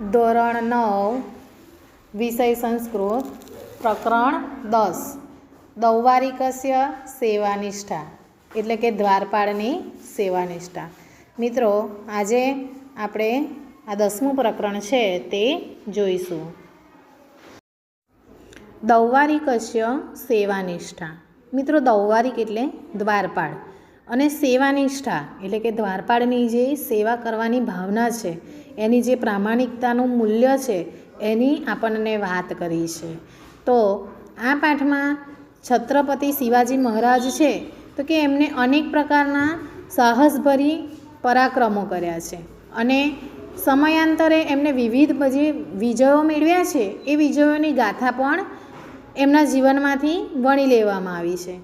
ધોરણ નવ, વિષય સંસ્કૃત, પ્રકરણ દસ. દૌવારિકસ્ય સેવાનિષ્ઠા, એટલે કે દ્વારપાળની સેવાનિષ્ઠા. મિત્રો, આજે આપણે આ દસમું પ્રકરણ છે તે જોઈશું. દૌવારિકસ્ય સેવાનિષ્ઠા. મિત્રો દૌવારિક એટલે દ્વારપાળ. અને સેવાનિષ્ઠા, એટલે કે દ્વારપાળની જે સેવા કરવાની ભાવના છે એની જે પ્રામાણિકતાનું મૂલ્ય છે, એની આપણને વાત કરી છે. તો આ પાઠમાં છત્રપતિ શિવાજી મહારાજ છે, તો કે એમને અનેક પ્રકારના સાહસભરી પરાક્રમો કર્યા છે. અને સમયાંતરે એમને વિવિધ જે વિજયો મેળવ્યા છે, એ વિજયોની ગાથા પણ એમના જીવનમાંથી વણી લેવામાં આવી છે.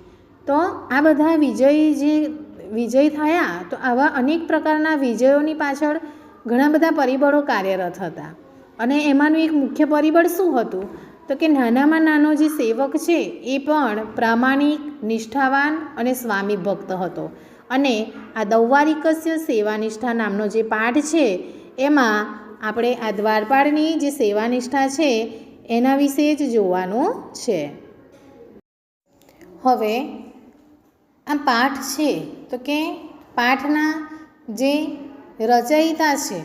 તો આ બધા વિજયી જે વિજય થયા, તો આવા અનેક પ્રકારના વિજયોની પાછળ ઘણા બધા પરિબળો કાર્યરત હતા. અને એમાંનું એક મુખ્ય પરિબળ શું હતું? તો કે નાનામાં નાનો જે સેવક છે, એ પણ પ્રામાણિક, નિષ્ઠાવાન અને સ્વામી ભક્ત હતો. અને આ દૌવારિકસ્ય સેવાનિષ્ઠા નામનો જે પાઠ છે, એમાં આપણે આ દ્વારપાળની જે સેવાનિષ્ઠા છે, એના વિશે જ જોવાનું છે. હવે, આ પાઠ છે, તો કે પાઠના જે રચયિતા છે.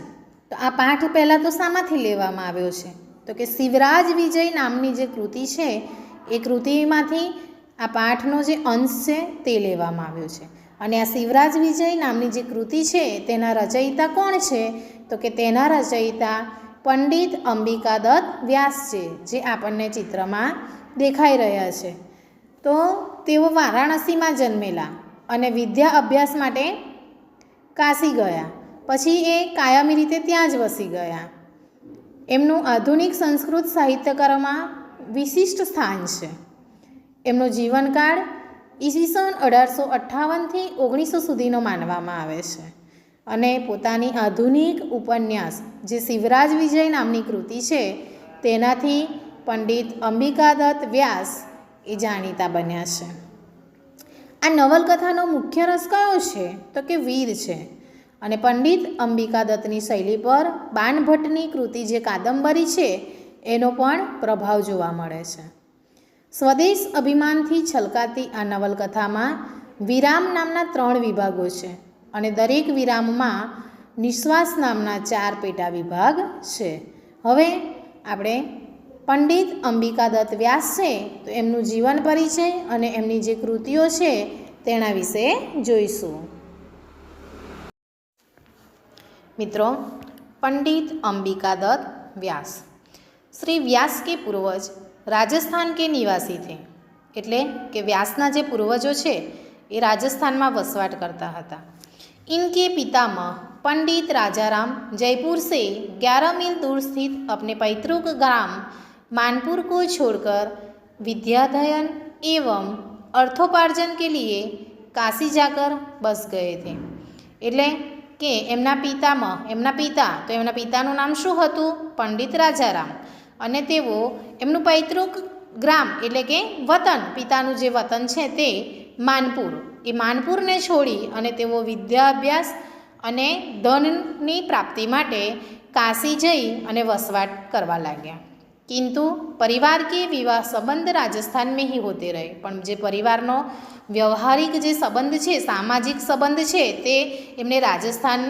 તો આ પાઠ પહેલાં તો શામાંથી લેવામાં આવ્યો છે? તો કે શિવરાજ વિજય નામની જે કૃતિ છે, એ કૃતિમાંથી આ પાઠનો જે અંશ છે, તે લેવામાં આવ્યો છે. અને આ શિવરાજ વિજય નામની જે કૃતિ છે, તેના રચયિતા કોણ છે? તો કે તેના રચયિતા પંડિત અંબિકા દત્ત વ્યાસ છે, જે આપણને ચિત્રમાં દેખાઈ રહ્યા છે. તો તેઓ વારાણસીમાં જન્મેલા અને વિદ્યા અભ્યાસ માટે કાશી ગયા. પછી એ કાયમી રીતે ત્યાં જ વસી ગયા. એમનું આધુનિક સંસ્કૃત સાહિત્યકારોમાં વિશિષ્ટ સ્થાન છે. એમનો જીવનકાળ ઈસવીસન અઢારસો અઠ્ઠાવનથી ઓગણીસો સુધીનો માનવામાં આવે છે અને પોતાની આધુનિક ઉપન્યાસ જે શિવરાજ વિજય નામની કૃતિ છે તેનાથી પંડિત અંબિકાદત્ત વ્યાસ એ જાણીતા બન્યા છે. આ નવલકથાનો મુખ્ય રસ કયો છે? તો કે વીર છે. અને પંડિત અંબિકા દત્તની શૈલી પર બાણભટ્ટની કૃતિ જે કાદંબરી છે, એનો પણ પ્રભાવ જોવા મળે છે. સ્વદેશ અભિમાનથી છલકાતી આ નવલકથામાં વિરામ નામના ત્રણ વિભાગો છે અને દરેક વિરામમાં નિશ્વાસ નામના ચાર પેટા વિભાગ છે. હવે આપણે પંડિત અંબિકા દત્ત વ્યાસ છે, તો એમનું જીવન પરિચય અને એમની જે કૃતિઓ છે, તેના વિશે જોઈશું. મિત્રો પંડિત અંબિકાદત્ત વ્યાસ શ્રી વ્યાસ કે પૂર્વજ રાજસ્થાન કે નિવાસી થે એટલે કે વ્યાસના જે પૂર્વજો છે એ રાજસ્થાનમાં વસવાટ કરતા હતા इनके पितामह पंडित राजाराम जयपुर से 11 मील दूर स्थित अपने पैतृक ग्राम मानपुर को छोड़कर विद्याध्ययन एवं अर्थोपार्जन के लिए काशी जाकर बस गए थे એટલે કે એમના પિતામહ એમના પિતા, તો એમના પિતાનું નામ શું હતું? પંડિત રાજારામ. અને તેઓ એમનું પૈતૃક ગ્રામ એટલે કે વતન, પિતાનું જે વતન છે તે માનપુર. એ માનપુરને છોડી અને તેઓ વિદ્યાભ્યાસ અને ધનની પ્રાપ્તિ માટે કાશી જઈ અને વસવાટ કરવા લાગ્યા. કિંતુ પરિવાર કે વિવાહ સંબંધ રાજસ્થાન में ही होते रहे પણ જે પરિવારનો વ્યવહારિક જે સંબંધ છે સામાજિક સંબંધ છે તે એમને રાજસ્થાન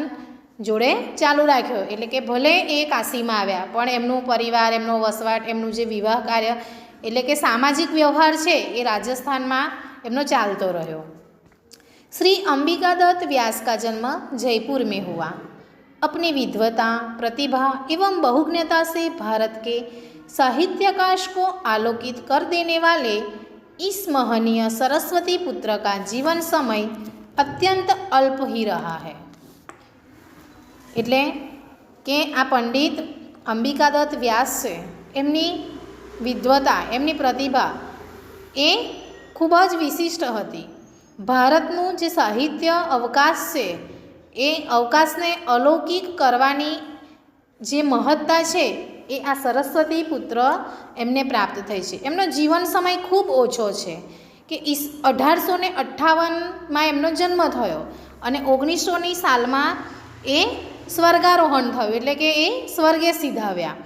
જોડે ચાલુ રાખ્યો એટલે કે ભલે એ કાશીમાં આવ્યા પણ એમનું પરિવાર એમનો વસવાટ એમનું જે વિવાહ કાર્ય એટલે કે સામાજિક વ્યવહાર છે એ રાજસ્થાનમાં એમનો ચાલતો રહ્યો श्री अंबिका दत्त व्यास का जन्म जयपुर में हुआ अपनी विद्वता प्रतिभा एवं बहुज्ञता से भारत के साहित्याकाश को आलोकित कर देने वाले इस महनीय सरस्वती पुत्र का जीवन समय अत्यंत अल्प ही रहा है એટલે કે આ પંડિત અંબિકાદત્ત વ્યાસ છે એમની વિદ્વતા એમની પ્રતિભા એ ખૂબ જ વિશિષ્ટ હતી ભારતનું જે સાહિત્ય અવકાશ છે એ અવકાશને અલૌકિક કરવાની જે મહત્તા છે એ આ સરસ્વતી પુત્ર એમને પ્રાપ્ત થઈ છે એમનો જીવન સમય ખૂબ ઓછો છે કે ઈસ અઢારસો ને અઠ્ઠાવનમાં એમનો જન્મ થયો અને ઓગણીસોની સાલમાં એ સ્વર્ગારોહણ થયું એટલે કે એ સ્વર્ગે સીધાવ્યા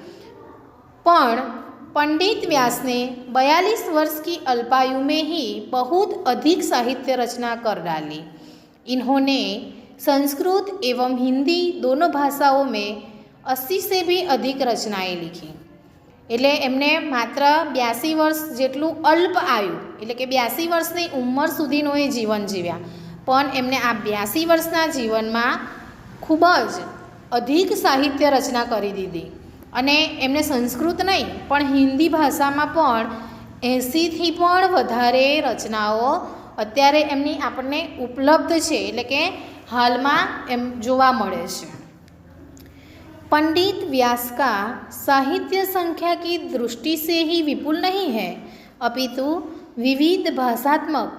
પણ पंडित व्यास ने बयालीस वर्ष की अल्पायु में ही बहुत अधिक साहित्य रचना कर डाली इन्होंने संस्कृत एवं हिंदी दोनों भाषाओं में અસી બી અધિક રચનાએ લીખી. એટલે એમને માત્ર બ્યાસી વર્ષ જેટલું અલ્પ આવ્યું એટલે કે બ્યાસી વર્ષની ઉંમર સુધીનું એ જીવન જીવ્યા. પણ એમને આ બ્યાસી વર્ષના જીવનમાં ખૂબ જ અધિક સાહિત્ય રચના કરી દીધી. અને એમને સંસ્કૃત નહીં, પણ હિન્દી ભાષામાં પણ એંસીથી પણ વધારે રચનાઓ અત્યારે એમની આપણને ઉપલબ્ધ છે. એટલે કે હાલમાં એમ જોવા મળે છે. पंडित व्यास का साहित्य संख्या की दृष्टि से ही विपुल नहीं है अपितु विविध भाषात्मक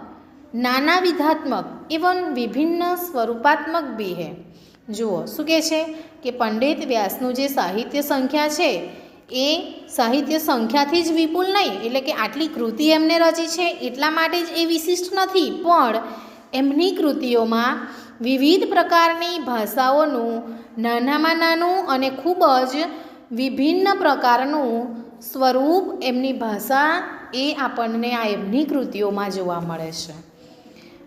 नाना विधात्मक एवं विभिन्न સ્વરૂપાત્મક બી હે જુઓ શું કહે છે કે પંડિત વ્યાસનું જે સાહિત્ય સંખ્યા છે એ સાહિત્ય સંખ્યાથી જ વિપુલ નહીં એટલે કે આટલી કૃતિ એમને રચી છે એટલા માટે જ એ વિશિષ્ટ નથી પણ એમની કૃતિઓમાં વિવિધ પ્રકારની ભાષાઓનું નાનામાં નાનું અને ખૂબ જ વિભિન્ન પ્રકારનું સ્વરૂપ એમની ભાષા એ આપણને આ એમની કૃતિઓમાં જોવા મળે છે.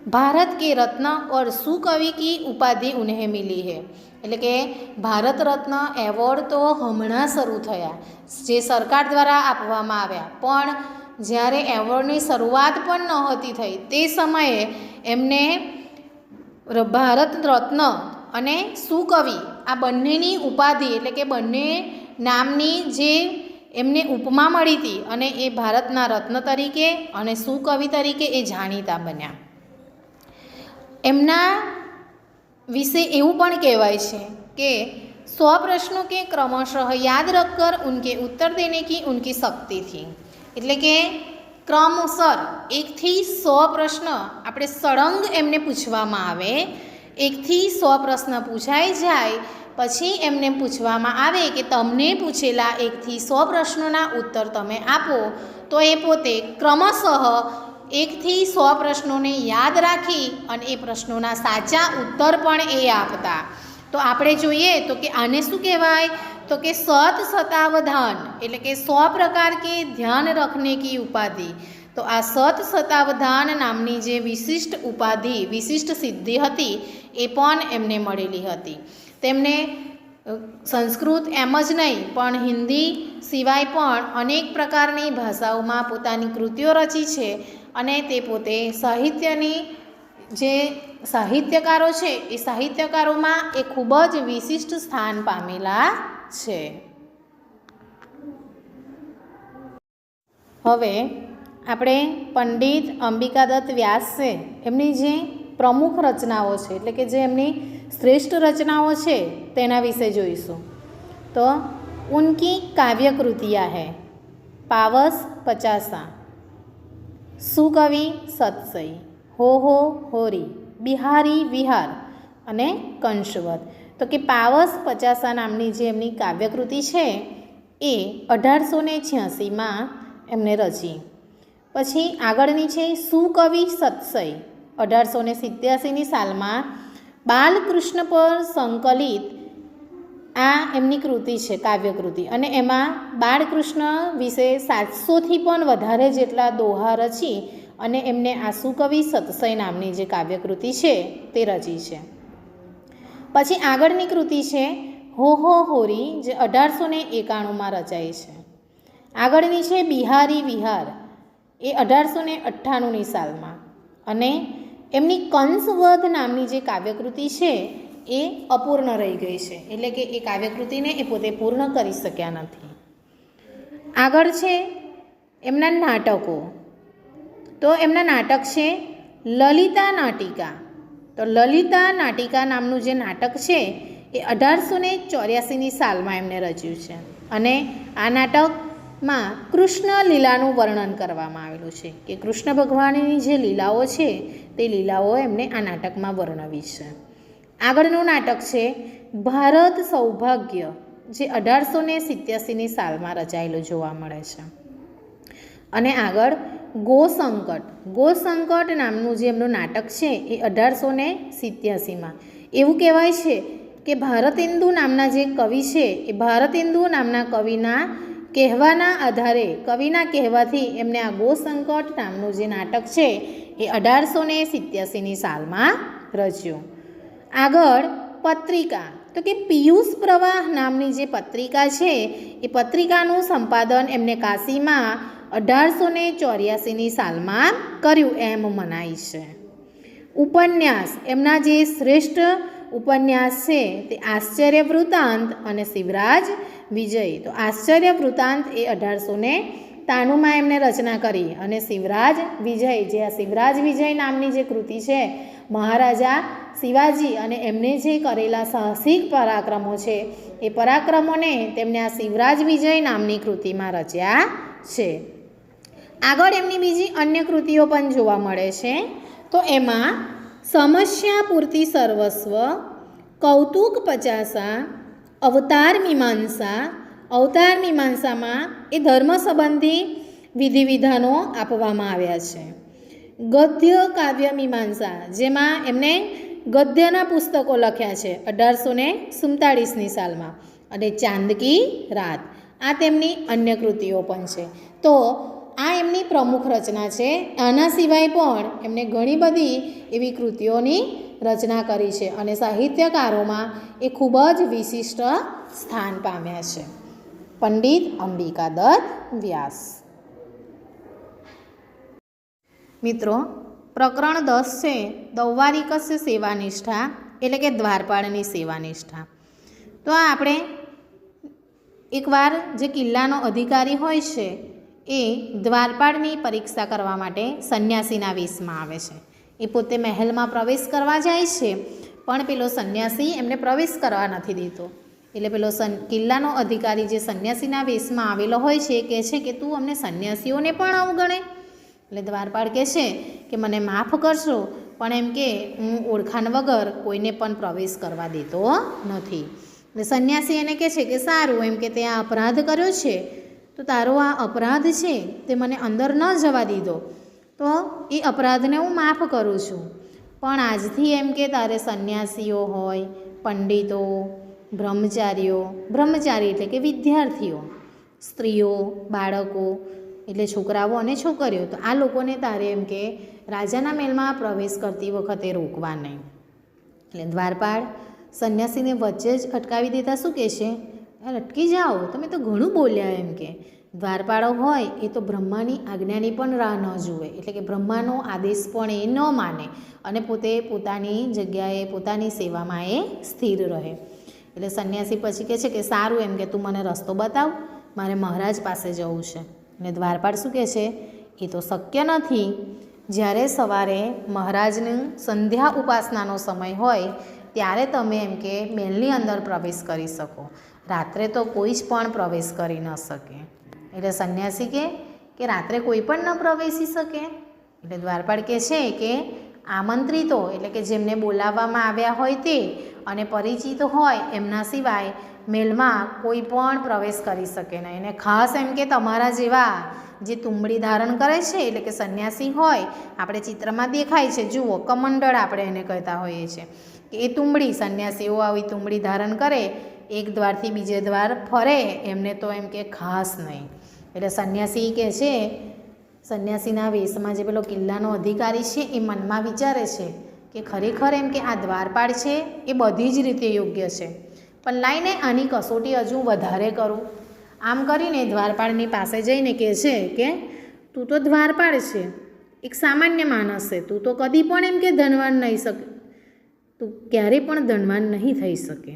ભારત કે રત્ન ઓર સુકવિ કી ઉપાધિ ઉને મિલી હે? એટલે કે ભારત રત્ન એવોર્ડ તો હમણાં શરૂ થયા, જે સરકાર દ્વારા આપવામાં આવ્યા. પણ જ્યારે એવોર્ડની શરૂઆત પણ નહોતી થઈ, તે સમયે એમને ભારત રત્ન અને સુકવિ આ બંનેની ઉપાધિ એટલે કે બંને નામની જે એમને ઉપમા મળી હતી અને એ ભારતના રત્ન તરીકે અને સુકવિ તરીકે એ જાણીતા બન્યા. એમના વિશે એવું પણ કહેવાય છે કે સો પ્રશ્નો કે ક્રમશઃ યાદ રખકર ઉનકે ઉત્તર દેને કી ઉનકી શક્તિ થी. એટલે કે ક્રમસર એકથી સો પ્રશ્ન આપણે સળંગ એમને પૂછવામાં આવે. એકથી સો પ્રશ્ન પૂછાઈ જાય, પછી એમને પૂછવામાં આવે કે તમને પૂછેલા એકથી સો પ્રશ્નોના ઉત્તર તમે આપો. તો એ પોતે ક્રમશઃ એકથી સો પ્રશ્નોને યાદ રાખી અને એ પ્રશ્નોના સાચા ઉત્તર પણ એ આપતા. તો આપણે જોઈએ તો કે આને શું કહેવાય? તો કે સત સતાવધાન, એટલે કે સો પ્રકાર કે ધ્યાન રખને કી ઉપાધિ. તો આ સત સતાવધાન નામની જે વિશિષ્ટ ઉપાધિ, વિશિષ્ટ સિદ્ધિ હતી, એ પણ એમને મળેલી હતી. તેમને સંસ્કૃત એમ જ નહીં, પણ હિન્દી સિવાય પણ અનેક પ્રકારની ભાષાઓમાં પોતાની કૃતિઓ રચી છે અને તે પોતે સાહિત્યની જે સાહિત્યકારો છે, એ સાહિત્યકારોમાં એ ખૂબ જ વિશિષ્ટ સ્થાન પામેલા છે. હવે આપણે પંડિત અંબિકાદત્ત વ્યાસ છે, એમની જે પ્રમુખ રચનાઓ છે, એટલે કે જે એમની શ્રેષ્ઠ રચનાઓ છે, તેના વિશે જોઈશું. તો ઉનકી કાવ્ય કૃતિયા હૈ, પાવસ પચાસા. સુકવિ સત્સઈ, હો હો હોરી, બિહારી વિહાર અને કંશવત તો કે પાવસ પચાસા નામની જે એમની કાવ્યકૃતિ છે, એ અઢારસો ને છ્યાસીમાં એમને રચી. પછી આગળની છે, સુકવિ સત્સય અઢારસો ને સિત્યાસીની સાલમાં બાલકૃષ્ણ પર સંકલિત આ એમની કૃતિ છે, કાવ્યકૃતિ. અને એમાં બાળકૃષ્ણ વિશે સાતસોથી પણ વધારે જેટલા દોહા રચી અને એમને આ સુકવિ સત્સય નામની જે કાવ્યકૃતિ છે, તે રચી છે. પછી આગળની કૃતિ છે, હો હો હોરી, જે અઢારસો ને એકાણુંમાં રચાઈ છે. આગળની છે, બિહારી વિહાર, એ અઢારસો ને અઠ્ઠાણુંની સાલમાં. અને એમની કંસવધ નામની જે કાવ્યકૃતિ છે, એ અપૂર્ણ રહી ગઈ છે. એટલે કે એ કાવ્યકૃતિને એ પોતે પૂર્ણ કરી શક્યા નથી. આગળ છે, એમના નાટકો. તો એમના નાટક છે, લલિતા નાટિકા. તો લલિતા નાટિકા નામનું જે નાટક છે, એ અઢારસો ને ચોર્યાસીની સાલમાં એમને રચ્યું છે. અને આ નાટકમાં કૃષ્ણ લીલાનું વર્ણન કરવામાં આવેલું છે કે કૃષ્ણ ભગવાનની જે લીલાઓ છે, તે લીલાઓ એમને આ નાટકમાં વર્ણવી છે. આગળનું નાટક છે, ભારત સૌભાગ્ય, જે અઢારસો ને સિત્યાસીની સાલમાં રચાયેલું જોવા મળે છે. અને આગળ ગોસંકટ. ગોસંકટ નામનું જે એમનું નાટક છે એ અઢારસો ને સિત્યાસીમાં. એવું કહેવાય છે કે ભારતેન્દુ નામના જે કવિ છે એ ભારતેન્દુ નામના કવિના કહેવાના આધારે, કવિના કહેવાથી એમને આ ગોસંકટ નામનું જે નાટક છે એ અઢારસો ને સિત્યાસીની સાલમાં રચ્યું. આગળ પત્રિકા. તો કે પિયુષ પ્રવાહ નામની જે પત્રિકા છે એ પત્રિકાનું સંપાદન એમને કાશીમાં અઢારસો ને ચોર્યાસીની સાલમાં કર્યું એમ મનાય છે. ઉપન્યાસ, એમના જે શ્રેષ્ઠ ઉપન્યાસ છે તે આશ્ચર્ય વૃત્તાંત અને શિવરાજ વિજય. તો આશ્ચર્ય વૃત્તાંત એ અઢારસો ને તાણુંમાં એમને રચના કરી અને શિવરાજ વિજય, જે આ શિવરાજ વિજય નામની જે કૃતિ છે, મહારાજા શિવાજી અને એમને જે કરેલા સાહસિક પરાક્રમો છે, એ પરાક્રમોને તેમને આ શિવરાજ વિજય નામની કૃતિમાં રચ્યા છે. આગળ એમની બીજી અન્ય કૃતિઓ પણ જોવા મળે છે. તો એમાં, સમસ્યા પૂર્તિ સર્વસ્વ, કૌતુક પચાસા, અવતાર મીમાંસા, અવતાર મીમાંસામાં એ ધર્મ સંબંધી વિધિવિધાનો આપવામાં આવ્યા છે. ગદ્ય કાવ્ય મીમાંસા, જેમાં એમને ગદ્યના પુસ્તકો લખ્યા છે અઢારસો ને સુડતાળીસની સાલમાં. અને ચાંદકી રાત, આ તેમની અન્ય કૃતિઓ પણ છે. તો આ એમની પ્રમુખ રચના છે. આના સિવાય પણ એમને ઘણી બધી એવી કૃતિઓની રચના કરી છે અને સાહિત્યકારોમાં એ ખૂબ જ વિશિષ્ટ સ્થાન પામ્યા છે. પંડિત અંબિકા દત્ત વ્યાસ. મિત્રો, પ્રકરણ દસ છે દૌવારિકસ્ય સેવાનિષ્ઠા, એટલે કે દ્વારપાળની સેવાનિષ્ઠા. તો આપણે એકવાર જે કિલ્લાનો અધિકારી હોય છે એ દ્વારપાળની પરીક્ષા કરવા માટે સંન્યાસીના વેશમાં આવે છે. એ પોતે મહેલમાં પ્રવેશ કરવા જાય છે, પણ પેલો સંન્યાસી એમને પ્રવેશ કરવા નથી દેતો. એટલે પેલો સન કિલ્લાનો અધિકારી જે સંન્યાસીના વેશમાં આવેલો હોય છે એ કહે છે કે, તું અમને સંન્યાસીઓને પણ અવગણે. એટલે દ્વારપાળ કહે છે કે, મને માફ કરશો, પણ એમ કે, હું ઓળખાણ વગર કોઈને પણ પ્રવેશ કરવા દેતો નથી. એટલે સંન્યાસી એને કહે છે કે, સારું, એમ કે તે આ અપરાધ કર્યો છે તો તારો આ અપરાધ છે તે મને અંદર ન જવા દીધો. તો એ અપરાધને હું માફ કરું છું. પણ આજથી એમ કે તારે સંન્યાસીઓ હોય, પંડિતો, બ્રહ્મચારીઓ, બ્રહ્મચારી એટલે કે વિદ્યાર્થીઓ, સ્ત્રીઓ, બાળકો, એટલે છોકરાઓ અને છોકરીઓ, તો આ લોકોને તારે એમ કે રાજાના મહેલમાં પ્રવેશ કરતી વખતે રોકવા નહીં. એટલે દ્વારપાળ સંન્યાસીને વચ્ચે જ અટકાવી દેતા શું કહે છે યાર અટકી જાઓ. તમે તો ઘણું બોલ્યા એમ કે. દ્વારપાળો હોય એ તો બ્રહ્માની આજ્ઞાની પણ રાહ ન જુએ. એટલે કે બ્રહ્માનો આદેશ પણ એ ન માને. અને પોતે પોતાની જગ્યાએ, પોતાની સેવામાં એ સ્થિર રહે. એટલે સંન્યાસી પછી કહે છે કે સારું એમ કે તું મને રસ્તો બતાવ. મારે મહારાજ પાસે જવું છે. અને દ્વારપાળ શું કહે છે? એ તો શક્ય નથી. જ્યારે સવારે મહારાજનું સંધ્યા ઉપાસનાનો સમય હોય, ત્યારે તમે એમ કે મહેલની અંદર પ્રવેશ કરી શકો. રાત્રે તો કોઈ જ પણ પ્રવેશ કરી ન શકે. એટલે સંન્યાસી કે કે રાત્રે કોઈ પણ ન પ્રવેશી શકે. એટલે દ્વારપાળ કહે છે કે, આમંત્રિતો એટલે કે જેમને બોલાવવામાં આવ્યા હોય તે અને પરિચિત હોય એમના સિવાય મેલમાં કોઈ પણ પ્રવેશ કરી શકે નહીં. અને ખાસ એમ કે તમારા જેવા જે તુંબડી ધારણ કરે છે, એટલે કે સંન્યાસી હોય, આપણે ચિત્રમાં દેખાય છે, જુઓ, કમંડળ આપણે એને કહેતા હોઈએ છીએ. કે એ તુંબડી, સંન્યાસીઓ આવી તુંબડી ધારણ કરે એક દ્વારથી બીજે દ્વાર ફરે, એમને તો એમ કે ખાસ નહીં. એટલે સંન્યાસી કહે છે, સંન્યાસીના વેશમાં જે પેલો કિલ્લાનો અધિકારી છે, એ મનમાં વિચારે છે કે ખરેખર એમ કે આ દ્વારપાળ છે, એ બધી જ રીતે યોગ્ય છે. પણ લાઈને આની કસોટી હજુ વધારે કરું. આમ કરીને દ્વારપાળની પાસે જઈને કહે છે કે, તું તો દ્વારપાળ છે, એક સામાન્ય માણસ છે, તું તો કદી પણ એમ કે ધનવાન નહીં શકે તું ક્યારેય પણ ધનવાન નહીં થઈ શકે.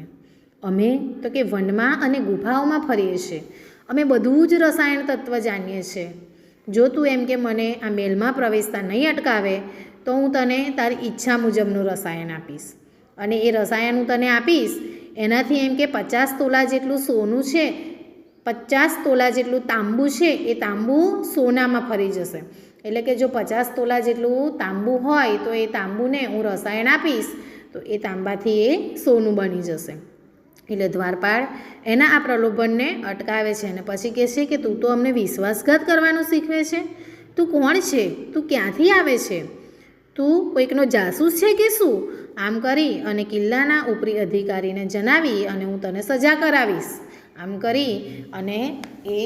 અમે તો કે વનમાં અને ગુફાઓમાં ફરીએ છીએ. અમે બધું જ રસાયણ તત્વ જાણીએ છીએ. જો તું એમ કે મને આ મેલમાં પ્રવેશતા નહીં અટકાવે, તો હું તને તારી ઈચ્છા મુજબનું રસાયણ આપીશ. અને એ રસાયણ હું તને આપીશ. એનાથી એમ કે પચાસ તોલા જેટલું સોનું છે, પચાસ તોલા જેટલું તાંબુ છે, એ તાંબુ સોનામાં ફરી જશે. એટલે કે જો પચાસ તોલા જેટલું તાંબુ હોય, તો એ તાંબુને હું રસાયણ આપીશ, તો એ તાંબાથી એ સોનું બની જશે. એટલે દ્વારપાળ, એના આ પ્રલોભનને અટકાવે છે અને પછી કહે છે કે તું તો અમને વિશ્વાસઘાત કરવાનું શીખવે છે. તું કોણ છે? તું ક્યાંથી આવે છે? તું કોઈકનો જાસૂસ છે કે શું? આમ કરી અને કિલ્લાના ઉપરી અધિકારીને જણાવી અને હું તને સજા કરાવીશ. આમ કરી અને એ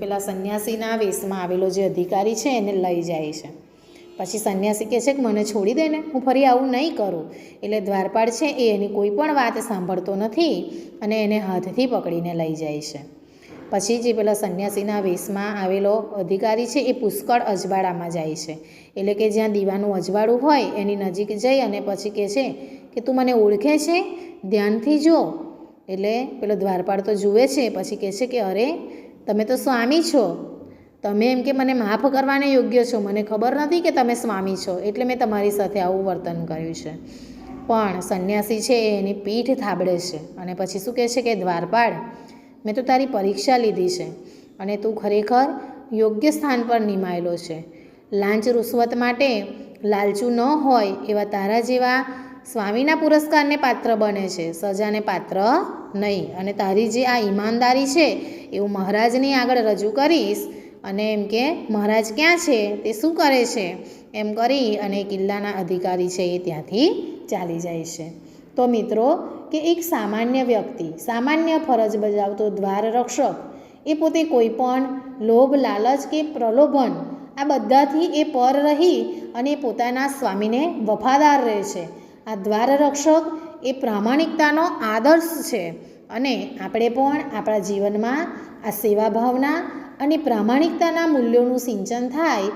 પેલા સંન્યાસીના વેશમાં આવેલો જે અધિકારી છે એને લઈ જાય છે. પછી સંન્યાસી કહે છે કે મને છોડી દે ને, હું ફરી આવું નહીં કરું. એટલે દ્વારપાળ છે એ એની કોઈ પણ વાત સાંભળતો નથી અને એને હાથથી પકડીને લઈ જાય છે. પછી જે પેલા સંન્યાસીના વેશમાં આવેલો અધિકારી છે એ પુષ્કળ અજવાળામાં જાય છે. એટલે કે જ્યાં દીવાનું અજવાળું હોય, એની નજીક જઈ અને પછી કહે છે કે, તું મને ઓળખે છે? ધ્યાનથી જો. એટલે પેલો દ્વારપાળ તો જુએ છે, પછી કહે છે કે, અરે, તમે તો સ્વામી છો. તમે એમ કે મને માફ કરવાને યોગ્ય છો, મને ખબર નથી કે તમે સ્વામી છો, એટલે મેં તમારી સાથે આવું વર્તન કર્યું છે. પણ સંન્યાસી છે એની પીઠ થાબડે છે અને પછી શું કહે છે કે દ્વારપાળ મેં તો તારી પરીક્ષા લીધી છે અને તું ખરેખર યોગ્ય સ્થાન પર નિમાયેલો છે. લાંચ રૂશ્વત માટે લાલચું ન હોય એવા તારા જેવા સ્વામીના પુરસ્કારને પાત્ર બને છે, સજાને પાત્ર નહીં. અને તારી જે આ ઈમાનદારી છે, એવું મહારાજની આગળ રજૂ કરીશ અને એમ કે, મહારાજ ક્યાં છે? તે શું કરે છે? એમ કરી અને કિલ્લાના અધિકારી છે એ ત્યાંથી ચાલી જાય છે. તો મિત્રો, કે એક સામાન્ય વ્યક્તિ, સામાન્ય ફરજ બજાવતો દ્વાર રક્ષક, એ પોતે કોઈ પણ લોભ, લાલચ કે પ્રલોભન, આ બધાથી એ પર રહી અને પોતાના સ્વામીને વફાદાર રહે છે. આ દ્વાર રક્ષક એ પ્રામાણિકતાનો આદર્શ છે અને આપણે પણ આપણા જીવનમાં આ સેવા ભાવના અને પ્રામાણિકતાના મૂલ્યોનું સિંચન થાય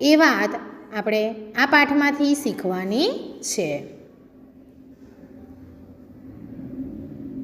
એ વાત આપણે આ પાઠમાંથી શીખવાની છે.